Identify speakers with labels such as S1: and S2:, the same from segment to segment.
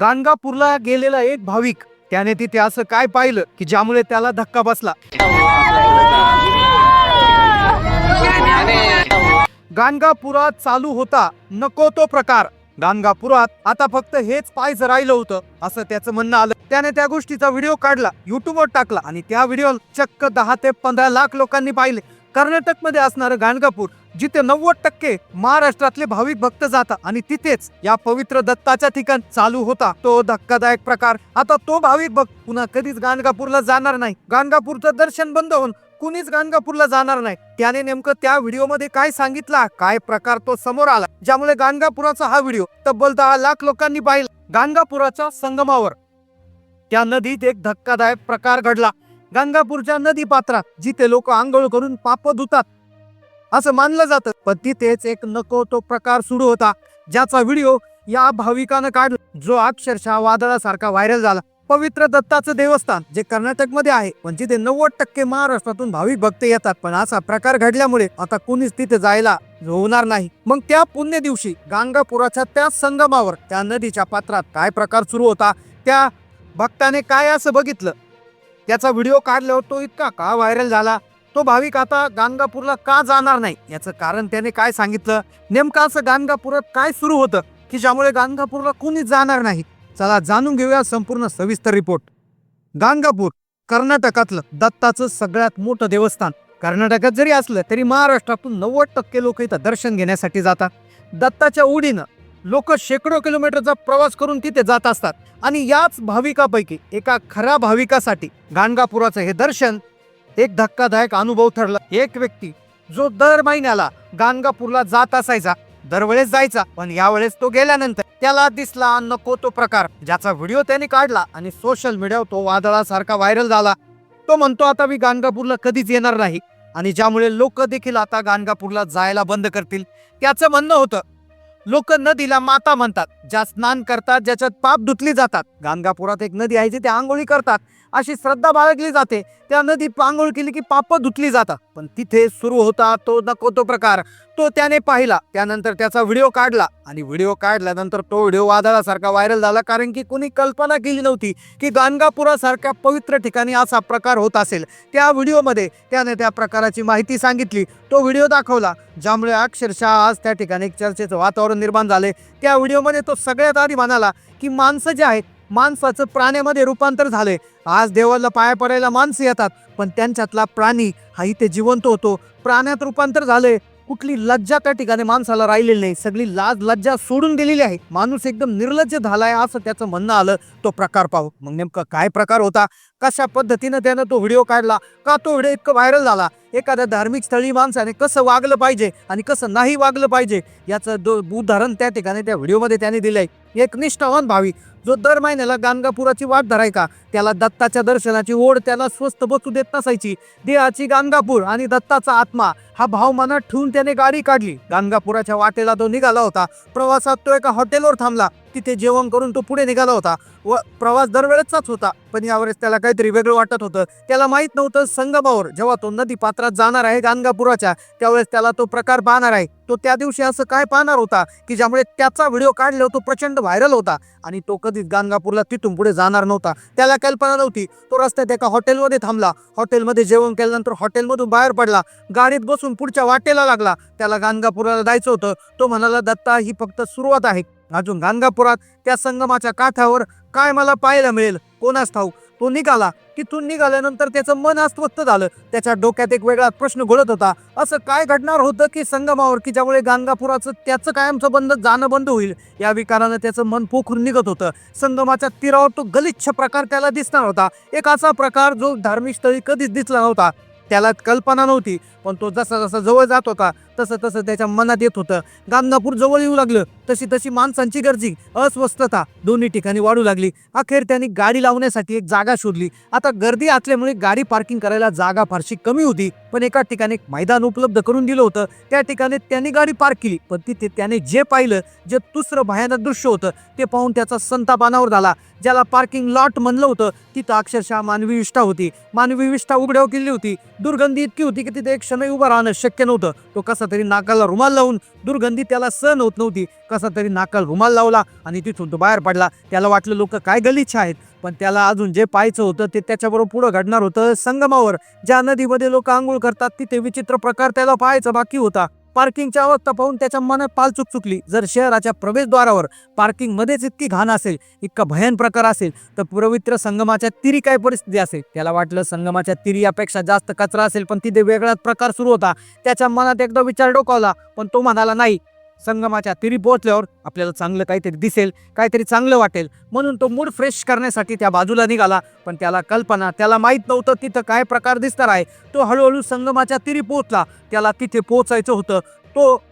S1: गाणगापूरला गेलेला एक भाविक त्याने तिथे असं काय पाहिलं की ज्यामुळे त्याला धक्का बसला? गाणगापुरात चालू होता नको तो प्रकार. गाणगापुरात आता फक्त हेच पाहायचं राहिलं होतं असं त्याचं म्हणणं आलं. त्याने त्या गोष्टीचा व्हिडिओ काढला युट्यूबवर टाकला आणि त्या व्हिडिओ चक्क दहा ते पंधरा लाख लोकांनी पाहिले. कर्नाटकमध्ये असणारं गाणगापूर जिथे नव्वद टक्के महाराष्ट्रातले भाविक भक्त जातात आणि तिथेच या पवित्र दत्ताच्या ठिकाण चालू होता तो धक्कादायक प्रकार. आता तो भाविक भक्त पुन्हा कधीच गाणगापूरला जाणार नाही. गाणगापूरचं दर्शन बंद होऊन कुणीच गाणगापूरला जाणार नाही. त्याने नेमकं त्या व्हिडिओमध्ये काय सांगितलं? काय प्रकार तो समोर आला? ज्यामुळे गाणगापुराचा हा व्हिडिओ तब्बल दहा लाख लोकांनी पाहिला. गाणगापुराच्या संगमावर त्या नदीत एक धक्कादायक प्रकार घडला. गंगापूरच्या नदी पात्रात जिथे लोक आंघोळ करून पाप धुतात. असं मानलं जातं. पण तिथेच एक नको तो प्रकार सुरू होता. ज्याचा व्हिडिओ या भाविकानं काढला. जो अक्षरशः वादळासारखा व्हायरल झाला. पवित्र दत्ताचं देवस्थान जे कर्नाटकमध्ये आहे. पण जिथे नव्वद टक्के महाराष्ट्रातून भाविक भक्त येतात. पण असा प्रकार घडल्यामुळे आता कुणीच तिथे जायला होणार नाही. मग त्या पुण्य दिवशी गांगापुराच्या त्या संगमावर त्या नदीच्या पात्रात काय प्रकार सुरू होता? त्या भक्ताने काय असं बघितलं? त्याचा व्हिडिओ काढल्यावर तो इतका का व्हायरल झाला? तो भाविक आता गाणगापूरला का जाणार नाही? याचं कारण त्याने काय सांगितलं? नेमकं असं गाणगापुरात काय सुरू होतं? की ज्यामुळे गाणगापूरला कोणीच जाणार नाही? चला जाणून घेऊया संपूर्ण सविस्तर रिपोर्ट. गाणगापूर कर्नाटकातलं दत्ताचं सगळ्यात मोठं देवस्थान. कर्नाटकात जरी असलं तरी महाराष्ट्रातून नव्वद टक्के लोक इथं दर्शन घेण्यासाठी जातात. दत्ताच्या ओढीनं लोक शेकडो किलोमीटरचा प्रवास करून तिथे जात असतात. आणि याच भाविकापैकी एका खऱ्या भाविकासाठी गाणगापुराचं हे दर्शन एक धक्कादायक अनुभव ठरला. एक व्यक्ती जो दर महिन्याला गाणगापूरला जात असायचा दरवेळेस जायचा पण यावेळेस तो गेल्यानंतर त्याला दिसला नको तो प्रकार. ज्याचा व्हिडिओ त्याने काढला आणि सोशल मीडियावर तो वादळासारखा व्हायरल झाला. तो म्हणतो आता मी गाणगापूरला कधीच येणार नाही आणि ज्यामुळे लोक देखील आता गाणगापूरला जायला बंद करतील. त्याचं म्हणणं होतं लोक नदीला माता म्हणतात ज्या स्नान करतात ज्याच्यात पाप धुतली जातात. गाणगापुरात एक नदी आहे जिथे आंघोळी करतात. अशी श्रद्धा बाळगली जाते. त्या नदीत आंघोळ केली की पाप धुतली जातात. पण तिथे सुरू होता तो नको तो प्रकार. तो त्याने पाहिला. त्यानंतर त्याचा व्हिडिओ काढला. आणि व्हिडिओ काढल्यानंतर तो व्हिडिओ वादळासारखा व्हायरल झाला. कारण की कोणी कल्पना केली नव्हती की गाणगापुरासारख्या पवित्र ठिकाणी असा प्रकार होत असेल. त्या व्हिडिओमध्ये त्याने त्या प्रकाराची माहिती सांगितली. तो व्हिडिओ दाखवला ज्यामुळे अक्षरशः आज त्या ठिकाणी चर्चेचं वातावरण निर्माण झाले. त्या व्हिडिओमध्ये तो सगळ्यात आधी म्हणाला की माणसं जे आहेत माणसाचं प्राण्यामध्ये रूपांतर झाले आज देवाला पाया पडायला माणसं येतात पण त्यांच्यातला प्राणी हा इथे जिवंत होतो. प्राण्यात रूपांतर झालंय. कुठली लज्जा त्या ठिकाणी माणसाला राहिलेली नाही. सगळी लाज लज्जा सोडून गेलेली आहे. माणूस एकदम निर्लज्ज झालाय असं त्याचं म्हणणं आलं. तो प्रकार पाहू. मग नेमका काय प्रकार होता? कशा पद्धतीनं त्यानं तो व्हिडिओ काढला? का तो व्हिडिओ इतकं व्हायरल झाला? एखाद्या धार्मिक स्थळी माणसाने कसं वागलं पाहिजे आणि कसं नाही वागलं पाहिजे? याचं दो उदाहरण त्या ठिकाणी त्या व्हिडिओमध्ये त्याने दिलंय. एक निष्ठावान भावी. जो दर महिन्याला गाणगापुराची वाट धरायचा त्याला दत्ताच्या दर्शनाची ओढ त्याला स्वस्त बसू देत नसायची. देहाची गाणगापूर आणि दत्ताचा आत्मा हा भाव मनात ठेवून त्याने गाडी काढली. गाणगापुराच्या वाटेला तो निघाला होता. प्रवासात तो एका हॉटेलवर थांबला. तिथे जेवण करून तो पुढे निघाला होता. व प्रवास दरवेळेचाच होता. पण यावेळेस त्याला काहीतरी वेगळं वाटत होतं. त्याला माहीत नव्हतं संगमावर जेव्हा तो नदी पात्रात जाणार आहे गाणगापुराच्या त्यावेळेस त्याला तो प्रकार पाहणार आहे. तो त्या दिवशी असं काय पाहणार होता की ज्यामुळे त्याचा व्हिडिओ काढला तो प्रचंड व्हायरल होता. आणि तो कधीच गाणगापूरला तिथून पुढे जाणार नव्हता. त्याला कल्पना नव्हती. तो रस्त्यात एका हॉटेलमध्ये थांबला. हॉटेलमध्ये जेवण केल्यानंतर हॉटेलमधून बाहेर पडला. गाडीत बसून पुढच्या वाटेला लागला. त्याला गाणगापुराला जायचं होतं. तो म्हणाला दत्ता ही फक्त सुरुवात आहे. अजून गाणगापुरात त्या संगमाच्या काठावर काय मला पाहायला मिळेल? कोणास ठाऊक? तो निघाला. तिथून निघाल्यानंतर त्याचं मन अस्वस्थ झालं. त्याच्या डोक्यात एक वेगळा प्रश्न घोळत होता. असं काय घडणार होतं की संगमावर की ज्यामुळे गाणगापुराचं त्याचं कायमचं बंद जाणं बंद होईल? या विकारानं त्याचं मन पोखरून निघत होतं. संगमाच्या तीरावर तो गलिच्छ प्रकार त्याला दिसणार होता. एक असा प्रकार जो धार्मिक स्थळी कधीच दिसला नव्हता. त्याला कल्पना नव्हती पण तो जसा जसा जवळ जात होता तसं तसं त्याच्या मनात येत होतं. गाणगापूर जवळ येऊ लागलं. तशी तशी माणसांची गर्दी अस्वस्थता दोन्ही ठिकाणी वाढू लागली. अखेर त्यांनी गाडी लावण्यासाठी एक जागा शोधली. आता गर्दी असल्यामुळे गाडी पार्किंग करायला जागा फारशी कमी होती. पण एका ठिकाणी एक मैदान उपलब्ध करून दिलं होतं. त्या ठिकाणी त्यांनी गाडी पार्क केली. पण तिथे त्याने जे पाहिलं जे दुसरं भयानक दृश्य होतं ते पाहून त्याचा संताप अनावर झाला. ज्याला पार्किंग लॉट म्हणलं होतं तिथं अक्षरशः मानवी विष्ठा होती. मानवी विष्ठा उघड्यावर केली होती. दुर्गंधी इतकी होती की तिथे एक क्षणही उभं राहणं शक्य नव्हतं. तो कसा तरी नाकाला रुमाल लावून दुर्गंधी त्याला सहन होत नव्हती. कसा तरी नाकाला रुमाल लावला आणि तिथून तो बाहेर पडला. त्याला वाटलं लोक काय गलिच्छ आहेत. पण त्याला अजून जे पाहायचं होतं ते त्याच्याबरोबर पुढं घडणार होतं संगमावर. ज्या नदीमध्ये लोक आंघोळ करतात तिथे विचित्र प्रकार त्याला पाहायचा बाकी होता. पार्किंगच्या अवस्था पाहून त्याच्या मनात पालचूक चुकली. जर शहराच्या प्रवेशद्वारावर पार्किंगमध्येच इतकी घाण असेल इतका भयान प्रकार असेल तर पवित्र संगमाच्या तिरी काय परिस्थिती असेल? त्याला वाटलं संगमाच्या तिरी यापेक्षा जास्त कचरा असेल पण तिथे वेगळाच प्रकार सुरू होता. त्याच्या मनात एकदा विचार डोकावला पण तो म्हणाला नाही संगमाच्या तिरी पोहोचल्यावर आपल्याला चांगलं काहीतरी दिसेल काहीतरी चांगलं वाटेल. म्हणून तो मूड फ्रेश करण्यासाठी त्या बाजूला निघाला. पण त्याला कल्पना त्याला माहीत नव्हतं तिथं काय प्रकार दिसणार आहे. तो हळूहळू संगमाच्या तिरी पोहोचला त्याला तिथे पोहोचायचं होतं. तो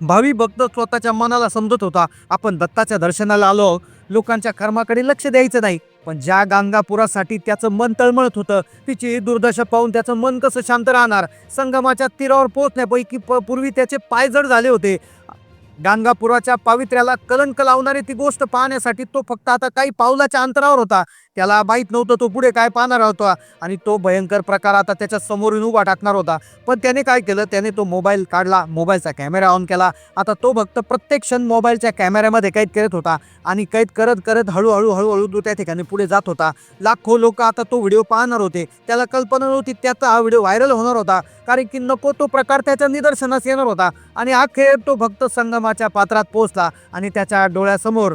S1: भावी भक्त स्वतःच्या मनाला समजत होता. आपण दत्ताच्या दर्शनाला आलो लोकांच्या कर्माकडे लक्ष द्यायचं नाही. पण ज्या गांगापुरासाठी त्याचं मन तळमळत होतं तिची दुर्दशा पाहून त्याचं मन कसं शांत राहणार? संगमाच्या तीरावर पोहोचण्यापैकी प- पूर्वी त्याचे पाय जड झाले होते. गांगापुराच्या पावित्र्याला कलंक लावणारी ती गोष्ट पाहण्यासाठी तो फक्त आता काही पावलाच्या अंतरावर होता. त्याला माहीत नव्हतं तो पुढे काय पाहणार होता. आणि तो भयंकर प्रकार आता त्याच्या समोरून उभा टाकणार होता. पण त्याने काय केलं? त्याने तो मोबाईल काढला मोबाईलचा कॅमेरा ऑन केला. आता तो फक्त प्रत्येक क्षण मोबाईलच्या कॅमेऱ्यामध्ये कैद करत होता. आणि कैद करत करत हळूहळू हळूहळू तो त्या ठिकाणी पुढे जात होता. लाखो लोक आता तो व्हिडिओ पाहणार होते. त्याला कल्पना नव्हती त्याचा हा व्हिडिओ व्हायरल होणार होता. कारण की नको तो प्रकार त्याच्या निदर्शनास येणार होता. आणि अखेर तो भक्त संगमाच्या पात्रात पोहोचला. आणि त्याच्या डोळ्यासमोर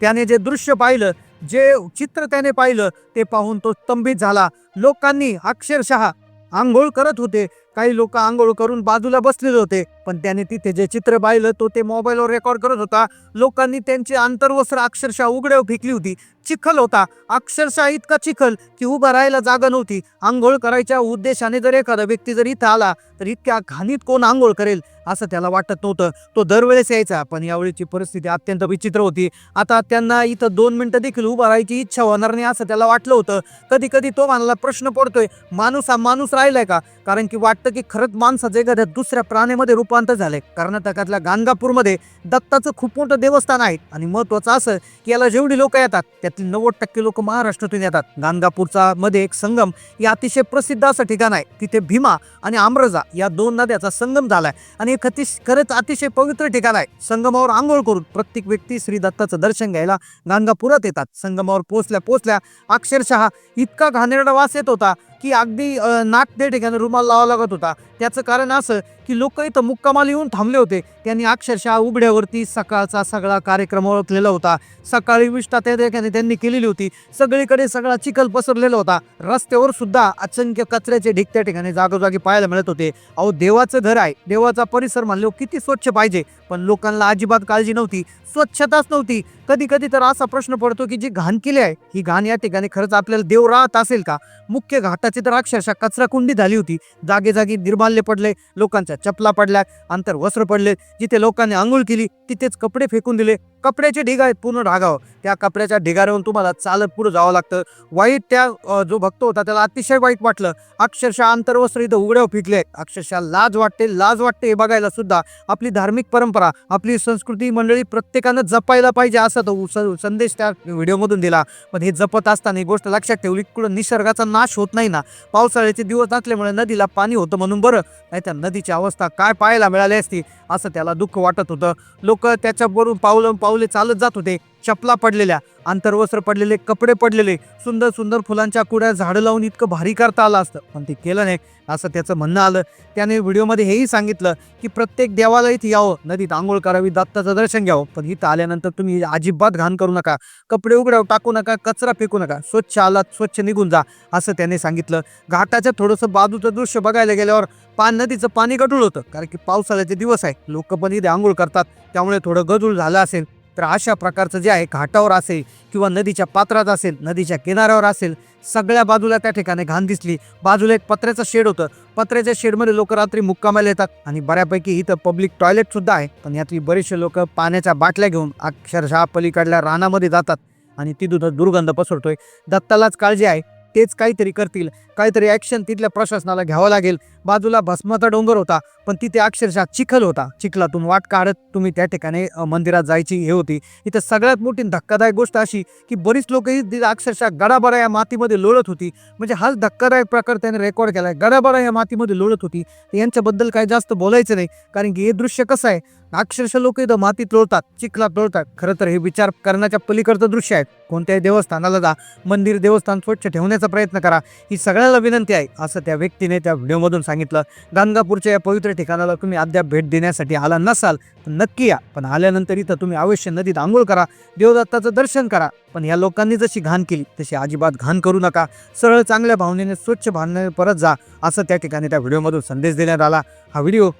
S1: त्याने जे दृश्य पाहिलं जे चित्र त्याने पाहिलं ते पाहून तो स्तंभित झाला. लोकांनी अक्षरशः आंघोळ करत होते. काही लोक आंघोळ करून बाजूला बसलेले होते पण त्याने तिथे जे चित्र पाहिलं तो ते मोबाईलवर रेकॉर्ड करत होता. लोकांनी त्यांची आंतरवस्त्र अक्षरशः उघड्यावर फेकली होती. चिखल होता. अक्षरशः इतका चिखल की उभा राहायला जागा नव्हती. आंघोळ करायच्या उद्देशाने जर एखादा व्यक्ती जर इथं आला तर इतक्या घाणीत कोण आंघोळ करेल असं त्याला वाटत नव्हतं. तो दरवेळेस यायचा पण यावेळीची परिस्थिती अत्यंत विचित्र होती. आता त्यांना इथं दोन मिनटं देखील उभं राहायची इच्छा होणार नाही असं त्याला वाटलं होतं. कधी कधी तो मानाला प्रश्न पडतोय माणूस हा माणूस राहिलाय का? कारण की वाटतं की खरंच माणसाचं एखाद्या दुसऱ्या प्राण्यामध्ये रूपांतर झालंय. कर्नाटकातल्या गाणगापूरमध्ये दत्ताचं खूप मोठं देवस्थान आहे. आणि महत्वाचं असं की याला जेवढी लोक येतात त्यातली नव्वद टक्के लोक महाराष्ट्रातून येतात. गाणगापूरचा मध्ये एक संगम हे अतिशय प्रसिद्ध असं ठिकाण आहे. तिथे भीमा आणि आम्रजा या दोन नद्याचा संगम झालाय. आणि एक अतिशय खरंच अतिशय पवित्र ठिकाण आहे. संगमावर आंघोळ करून प्रत्येक व्यक्ती श्री दत्ताचं दर्शन घ्यायला गाणगापुरात येतात. संगमावर पोचल्या पोचल्या अक्षरशः इतका घाणेरडा वास येत होता की अगदी नाक ते ठिकाणी रुमाल लावा लागत होता. त्याचं कारण असं की लोक इथं मुक्कामाला येऊन थांबले होते. त्यांनी अक्षरशः उघड्यावरती सकाळचा सगळा कार्यक्रम ओळखलेला होता. सकाळी विष्ठा त्या ठिकाणी त्यांनी केलेली होती. सगळीकडे सगळा चिखल पसरलेला होता. रस्त्यावर सुद्धा असंख्य कचऱ्याचे ढीक त्या ठिकाणी जागोजागी पाहायला मिळत होते. अहो देवाचं घर आहे. देवाचा परिसर म्हणलो हो, किती स्वच्छ पाहिजे. पण लोकांना अजिबात काळजी नव्हती. स्वच्छताच नव्हती. कधी कधी तर असा प्रश्न पडतो की जी घाण केली आहे ही घाण या ठिकाणी खरंच आपल्याला देव राहत असेल का? मुख्य घाटाची तर अक्षरशः कचराकुंडी झाली होती. जागेजागी निर्माण निर्माल्य पडले लोकांच्या चपला पडल्या अंतर वस्त्र पडले. जिथे लोकांनी आंघोळ केली तिथेच कपडे फेकून दिले. कपड्याचे ढिग आहेत पूर्ण ढागावर त्या कपड्याच्या ढिगाऱ्यावरून तुम्हाला चालत पुढे जावं लागतं. वाईट त्या जो भक्त होता त्याला अतिशय वाईट वाटलं. अक्षरशः आंतरवस्त्र इथं उघड्यावर फेकले. अक्षरशः लाज वाटते लाज वाटते हे बघायला सुद्धा. आपली धार्मिक परंपरा आपली संस्कृती मंडळी प्रत्येकानं जपायला पाहिजे असा तो संदेश त्या व्हिडिओमधून दिला. पण हे जपत असताना ही गोष्ट लक्षात ठेवली कुठं निसर्गाचा नाश होत नाही ना. पावसाळ्याचे दिवस असल्यामुळे नदीला पाणी होतं म्हणून बरं. नाही त्या नदीची अवस्था काय पाहायला मिळाली असती? असं त्याला दुःख वाटत होतं. लोक त्याच्यावरून पावलं पावले चालत जात होते. चपला पडलेल्या अंतर्वस्त्र पडलेले कपडे पडलेले सुंदर सुंदर फुलांच्या कुड्या झाडं लावून इतकं भारी करता आलं असतं. पण ते केलं नाही असं त्याचं म्हणणं आलं. त्याने व्हिडिओमध्ये हेही सांगितलं की प्रत्येक देवाला इथे यावं नदीत आंघोळ करावी दत्ताचं दर्शन घ्यावं. पण इथं आल्यानंतर तुम्ही अजिबात घाण करू नका. कपडे उघड्यावर टाकू नका कचरा फेकू नका. स्वच्छ आलात स्वच्छ निघून जा असं त्याने सांगितलं. घाटाच्या थोडंसं बाजूचं दृश्य बघायला गेल्यावर पान नदीचं पाणी गढूळ होतं. कारण की पावसाळ्याचे दिवस आहे. लोक पण इथे आंघोळ करतात. त्यामुळे थोडं गजूळ झालं असेल. तर अशा प्रकारचं जे आहे घाटावर असेल किंवा नदीच्या पात्रात असेल नदीच्या किनाऱ्यावर असेल सगळ्या बाजूला त्या ठिकाणी घाण दिसली. बाजूला एक पत्र्याचं शेड होतं. पत्र्याच्या शेडमध्ये लोक रात्री मुक्कामाला येतात आणि बऱ्यापैकी इथं पब्लिक टॉयलेटसुद्धा आहे. पण यातली बरेचसे लोक पाण्याच्या बाटल्या घेऊन अक्षरशः पलीकडल्या रानामध्ये जातात आणि तिथून दुर्गंध पसरतोय. दत्तालाच काळजी आहे. तेच काहीतरी करतील. काहीतरी ॲक्शन तिथल्या प्रशासनाला घ्यावं लागेल. बाजूला भस्माचा डोंगर होता पण तिथे अक्षरशः चिखल होता. चिखलातून वाट काढत तुम्ही त्या ठिकाणी मंदिरात जायची हे होती. इथं सगळ्यात मोठी धक्कादायक गोष्ट अशी की बरीच लोक ही तिथं अक्षरशः गडाबडा या मातीमध्ये लोळत होती. म्हणजे हाच धक्कादायक प्रकार त्याने रेकॉर्ड केला आहे गडाबडा या मातीमध्ये लोळत होती. यांच्याबद्दल काही जास्त बोलायचं नाही. कारण की हे दृश्य कसं आहे? अक्षरशः लोक इथं मातीत लोळतात चिखलात लोळतात खरं तर हे विचार करण्याच्या पलीकडचं दृश्य आहे. कोणत्याही देवस्थानाला जा मंदिर देवस्थान स्वच्छ ठेवण्याचा प्रयत्न करा. ही सगळ्याला विनंती आहे असं त्या व्यक्तीने त्या व्हिडिओमधून सांगितलं. गाणगापूरच्या या पवित्र ठिकाणाला तुम्ही अद्याप भेट देण्यासाठी आला नसाल तर नक्की या. पण आल्यानंतर इथं तुम्ही अवश्य नदीत आंघोळ करा देवदत्ताचं दर्शन करा. पण या लोकांनी जशी घाण केली तशी अजिबात घाण करू नका. सरळ चांगल्या भावनेने स्वच्छ भावनेने परत जा असं त्या ठिकाणी त्या व्हिडिओमधून संदेश देण्यात आला. हा व्हिडिओ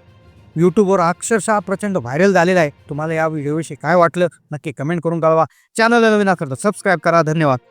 S1: यूट्यूबवर अक्षरशः प्रचंड व्हायरल झालेला आहे. तुम्हाला या व्हिडिओविषयी काय वाटलं नक्की कमेंट करून कळवा. चॅनलला नवीन असेल तर सबस्क्राईब करा. धन्यवाद.